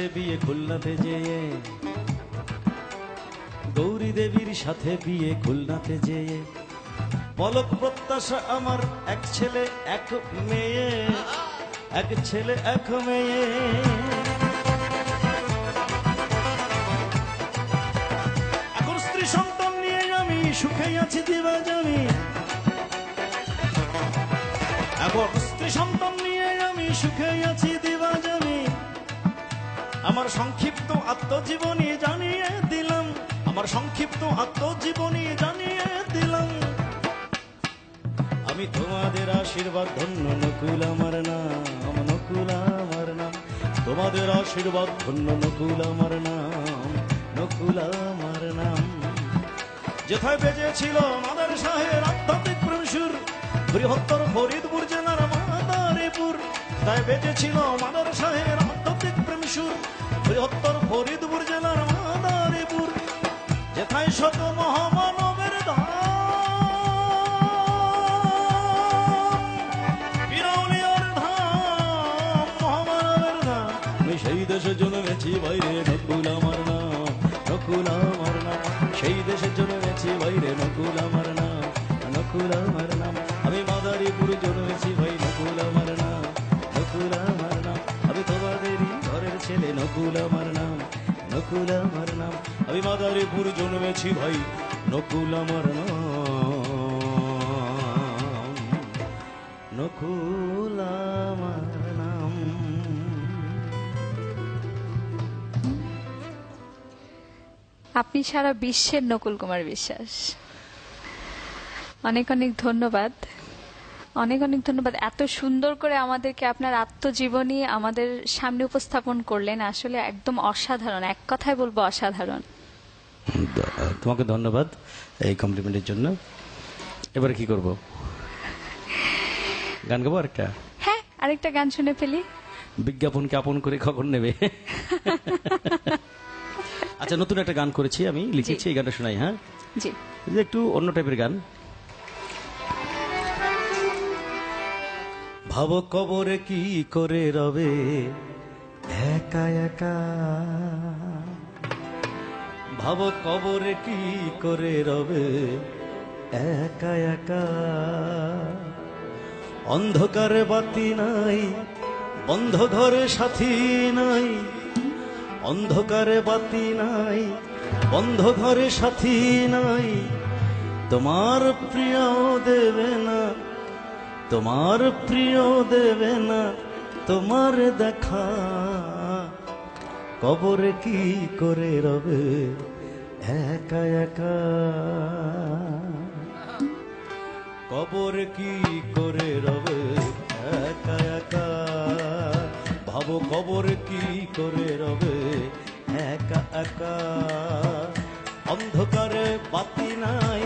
সাথে বিয়ে খুলনাতে যেয়ে, গৌরী দেবীর সাথে বিয়ে খুলনাতে যেয়ে, পলক প্রত্যাশা আমার এক ছেলে, এক মেয়ে, এক ছেলে, এক মেয়ে। এখন স্ত্রী সন্তান নিয়ে আমি সুখে আছি, দিবা জানি। এখন স্ত্রী সন্তান নিয়ে আমি সুখে আছি, দিবা সংক্ষিপ্ত আত্মজীবনী জানিয়ে দিলাম। আমার সংক্ষিপ্ত আত্মজীবনী জানিয়ে দিলাম। আমি তোমাদের আশীর্বাদ, ধন্য নকুল আমার নাম, নকুল আমার নাম। তোমাদের আশীর্বাদ, ধন্য নকুল আমার নাম, নকুল আমার নাম। যেথায় বেজেছিল মাদার শাহের আধ্যাত্মিক প্রসুর বৃহত্তর ফরিদপুর জেলার মাদারীপুর। তাই বেজেছিল মাদার শাহের আধ্যাত্মিক প্রেমসুর ফরিদপুর জেলার মাদারীপুর শত মহামানবের ধাম। মহামানবের ধাম। আমি সেই দেশে জন্মেছি বাইরে নকুল আমার নাম, নকুল আমার নাম। সেই দেশে জন্মেছি বাইরে নকুল আমার নাম, নকুল আমার নাম। আমি মাদারীপুর জন্মেছি ভাই নকুল আমার নাম, নকুল আমার নাম। আমি মাদারীপুর জন্মেছি ভাই, নকুল আমার নাম। নকুল আমার নাম। আপনি সারা বিশ্বের নকুল কুমার বিশ্বাস। অনেক অনেক ধন্যবাদ। অনেক অনেক ধন্যবাদ। এত সুন্দর করে আমাদেরকে আপনার আত্মজীবনী আমাদের সামনে উপস্থাপন করলেন আসলে একদম অসাধারণ। এক কথায় বলব অসাধারণ। তোমাকে ধন্যবাদ এই কমপ্লিমেন্টের জন্য। এবারে কি করব? গান গাবো আরেকটা? হ্যাঁ আরেকটা গান শুনে ফেলি। বিজ্ঞাপনকে আপন করে খবর নেবে? আচ্ছা নতুন একটা গান করেছি আমি লিখেছি এই গানটা শোনাই হ্যাঁ? জি। একটু অন্য টাইপের গান। ভাব কবরে কি করে রবে? একা একা। ভাব কবরে কি করে রবে? একা একা। অন্ধকারে বাতি নাই, বন্ধ ঘরে সাথী নাই। অন্ধকারে বাতি নাই, বন্ধ ঘরে সাথী নাই। তোমার প্রিয় দেবে না তোমার প্রিয় দেবে না, তোমার দেখা। কবরে কি করে রবে? একা একা। কবর কি করে রবে? একা একা। ভাবো কবর কি করে রবে? একা একা। অন্ধকারে বাতি নাই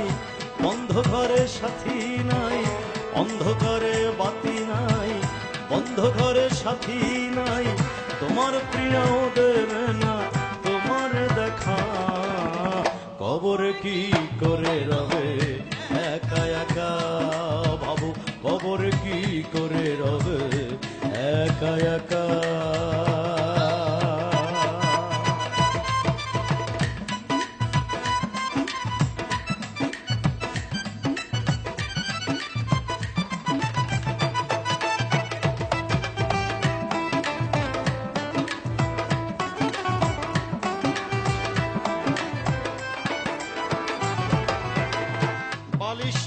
বন্ধ ঘরে সাথী নাই। অন্ধকারে বাতি নাই বন্ধ ঘরে সাথী নাই। তোমার প্রিয় দেবে না, তোমার দেখা। কবর কি করে রবে? একা একা ভাবো কবর কি করে রবে? একা একা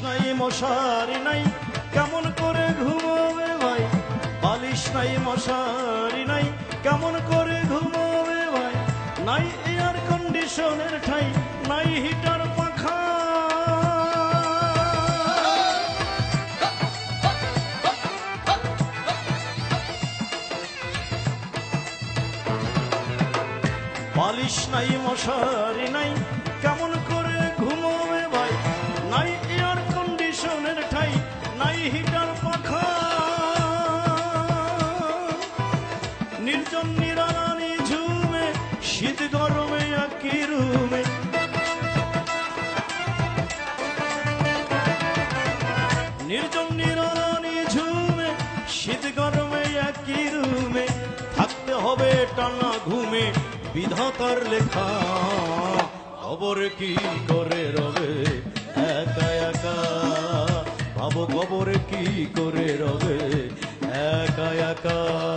নাই, মশারি নাই, কেমন করে ঘুমাবে ভাই? বালিশ নাই, মশারি নাই, কেমন করে ঘুমাবে ভাই? নাই এয়ার কন্ডিশনের ঠাই, নাই হিটার পাখা। বালিশ নাই, মশারি নাই, কেমন রুমে। নির্জন নিরানি ঝুমে, শীত গরমে একই রুমে। থাকতে হবে টানা ঘুমে, বিধাতার লেখা। খবর কি করে রবে? একা একা। ভাবো খবর কি করে রবে? একা একা।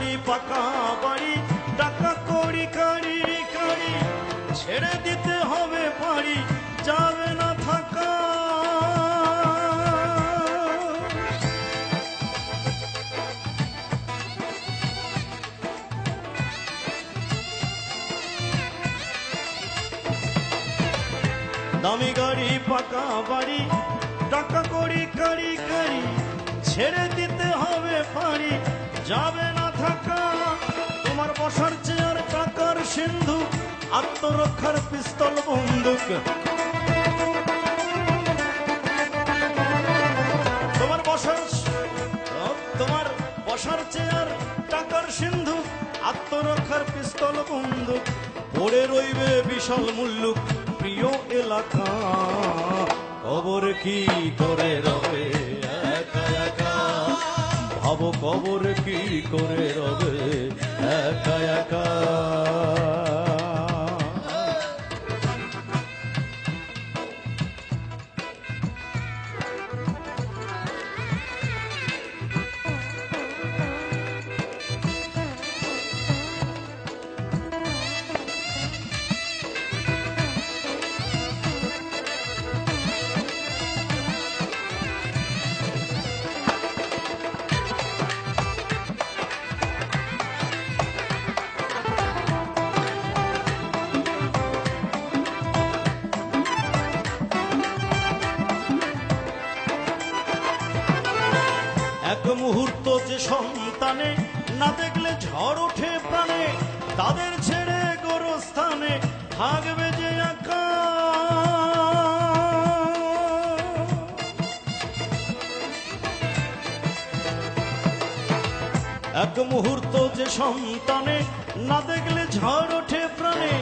গাড়ি পাকা বাড়ি টাকা কড়ি কাড়ি কাড়ি ছেড়ে দিতে হবে পারি যাবে না থাকা। দামি গাড়ি, পাকা বাড়ি টাকা কড়ি কাড়ি কাড়ি ছেড়ে দিতে হবে পারি, যাবে না থাকা। তোমার বসার চেয়ার টাকার সিন্ধু, আত্মরক্ষার পিস্তল বন্দুক। তোমার বসার তোমার বসার চেয়ার টাকার সিন্ধু, আত্মরক্ষার পিস্তল বন্দুক। পড়ে রইবে বিশাল মুল্লুক, প্রিয় এলাকা। খবর কি করে রবে? ভাবো কবর কি করে রবে? একা এক। সন্তানে, না দেখলে ঝড় ওঠে প্রাণে, তাদের ছেড়ে গোরস্থানে থাকবে যে একা মুহূর্ত যে সন্তানে, না দেখলে ঝড় ওঠে প্রাণে,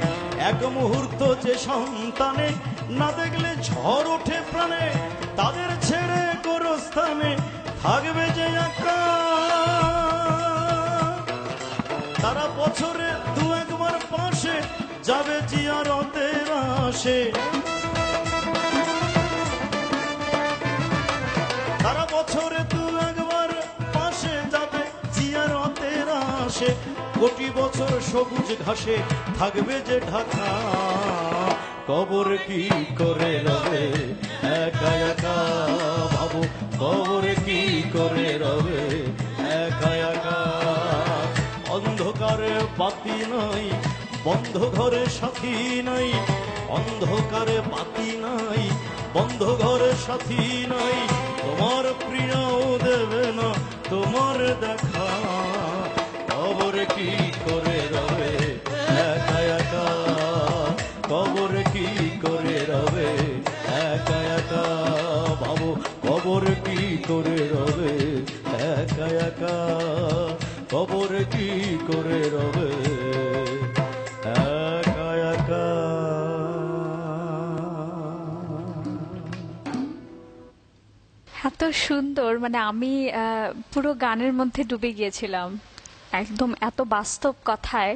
এক মুহূর্ত যে সন্তানে, না দেখলে ঝড় ওঠে প্রাণে, তাদের ছেড়ে গোরস্থানে থাকবে যে একা বছরে দু একবার পাশে যাবে জিয়ারতের আসে সারা বছরে দু একবার পাশে যাবে জিয়ারতের আসে কোটি বছর সবুজ ঘাসে থাকবে যে ঢাকা। কবর কি করে রবে? একা একা ভাবো, কবর কি করে রবে? একা একা অন্ধকারে পাতি নাই, বন্ধ ঘরে সাথী নাই, অন্ধকারে পাতি নাই, বন্ধ ঘরে সাথী নাই। তোমার প্রিয়াও দেবে না, তোমার দেখা কবর কি করে রবে? একা একা। এত সুন্দর মানে আমি পুরো গানের মধ্যে ডুবে গিয়েছিলাম। একদম এত বাস্তব কথায়।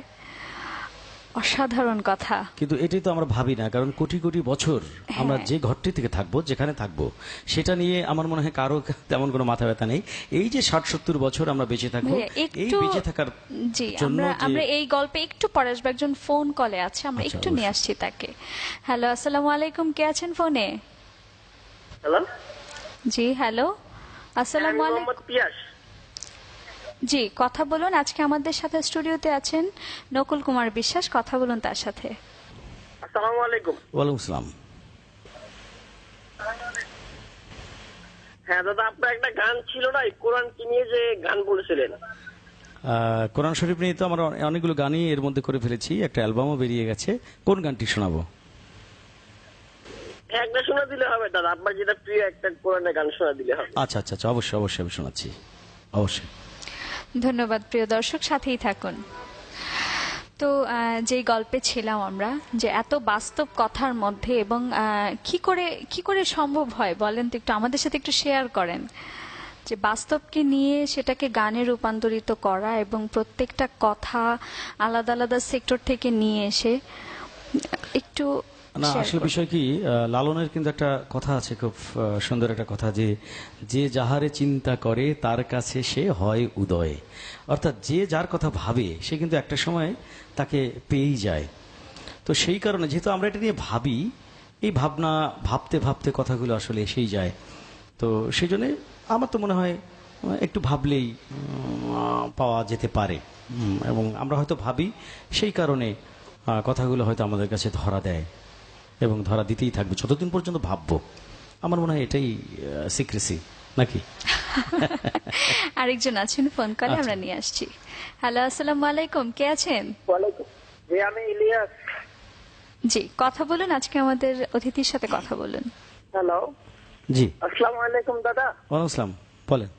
অসাধারণ কথা। কিন্তু এটাই তো আমরা ভাবি না কারণ কোটি কোটি বছর আমরা হ্যাঁ। যে ঘরটি থেকে থাকব যেখানে থাকব সেটা নিয়ে আমার মনে হয় কারও তেমন কোনো মাথা ব্যথা নেই। এই যে ষাট সত্তর বছর আমরা বেঁচে থাকব এই বেঁচে থাকার জি জন্য আমরা আমরা এই গল্পে একটু পরে আসব একজন ফোন কলে আছে আমরা আচ্ছা, একটু নিয়ে আসছি তাকে। হ্যালো আসসালামু আলাইকুম কে আছেন ফোনে হ্যালো জি হ্যালো আসসালামু আলাইকুম। পিয়াস। জি কথা বলুন। আজকে আমাদের সাথে স্টুডিওতে আছেন নকুল কুমার বিশ্বাস। কথা বলুন তার সাথে। আসসালামু আলাইকুম। ওয়ালাইকুম আসসালাম হ্যাঁ দাদা আপনার একটা গান ছিল না? কোরআন কি নিয়ে যে গান বলেছিলেন? আহ, কোরআন শরীফ নিয়ে তো আমরা অনেকগুলো গানই এর মধ্যে করে ফেলেছি। একটা অ্যালবামও বেরিয়ে গেছে। কোন গানটি শোনাবো? একটা শোনা দিলে হবে দাদা। আপনার যেটা প্রিয় একটা কোরআনের গান শোনা দিলে হবে। আচ্ছা আচ্ছা আচ্ছা। অবশ্যই অবশ্যই আমি শোনাচ্ছি। অবশ্যই। ধন্যবাদ, প্রিয় দর্শক, সাথেই থাকুন। তো যেই গল্পে ছিলাম আমরা, যে এত বাস্তব কথার মধ্যে এবং কি করে কি করে সম্ভব হয় বলেন তো একটু, আমাদের সাথে একটু শেয়ার করেন। যে বাস্তবকে নিয়ে সেটাকে গানে রূপান্তরিত করা এবং প্রত্যেকটা কথা আলাদা আলাদা সেক্টর থেকে নিয়ে এসে, একটু না আসলে বিষয় কি লালনের কিন্তু একটা কথা আছে খুব সুন্দর একটা কথা যে যে যাহারে চিন্তা করে তার কাছে সে হয় উদয়। অর্থাৎ যে যার কথা ভাবে সে কিন্তু একটা সময় তাকে পেয়েই যায়। তো সেই কারণে যেহেতু আমরা এটা নিয়ে ভাবি এই ভাবনা ভাবতে ভাবতে কথাগুলো আসলে এসেই যায়। তো সেই জন্যে আমার তো মনে হয় একটু ভাবলেই পাওয়া যেতে পারে। এবং আমরা হয়তো ভাবি সেই কারণে কথাগুলো হয়তো আমাদের কাছে ধরা দেয়। এবং ধরা দিতেই থাকবে। যতদিন পর্যন্ত ভাববো আমার মনে হয় এটাই সিক্রেসি নাকি? আরেকজন আছেন ফোন কলে আচ্ছা। আমরা নিয়ে আসছি। হ্যালো আসসালামু আলাইকুম কে আছেন? ওয়ালাইকুম জি আমি ইলিয়াস। জি কথা বলুন আজকে আমাদের অতিথির সাথে কথা বলুন। হ্যালো জি। আসসালামু আলাইকুম দাদা। ওয়ালাইকুম আসসালাম বলেন।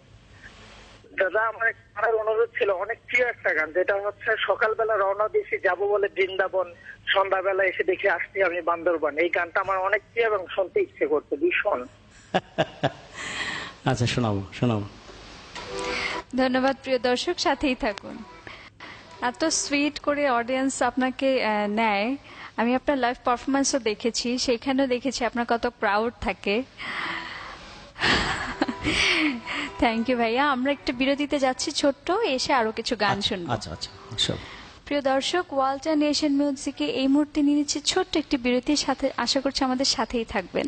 দাদা আমার এক গানের অনুরোধ ছিল অনেক প্রিয় একটা গান যেটা হচ্ছে সকালবেলা রওনা দিয়েছি যাব বলে বৃন্দাবন সন্ধ্যাবেলা এসে দেখে আসছি আমি বান্দরবান। এই গানটা আমার অনেক প্রিয় এবং শুনতে ইচ্ছে করছে ভীষণ। আচ্ছা শোনাবো শোনাবো ধন্যবাদ প্রিয় দর্শক সাথেই থাকুন। এত সুইট করে অডিয়েন্স আপনাকে আহ, নেয়। আমি আপনার লাইভ পারফরমেন্সও দেখেছি সেখানেও দেখেছি আপনার কত প্রাউড থাকে। থ্যাংক ইউ ভাইয়া। আমরা একটা বিরতিতে যাচ্ছি ছোট্ট এসে আরও কিছু গান শুনব। আচ্ছা আচ্ছা সব। প্রিয় দর্শক ওয়ালটার নেশন মিউজিকে এই মুহূর্তে নিয়ে নিচ্ছে ছোট্ট একটি বিরতির সাথে আশা করছি আমাদের সাথেই থাকবেন।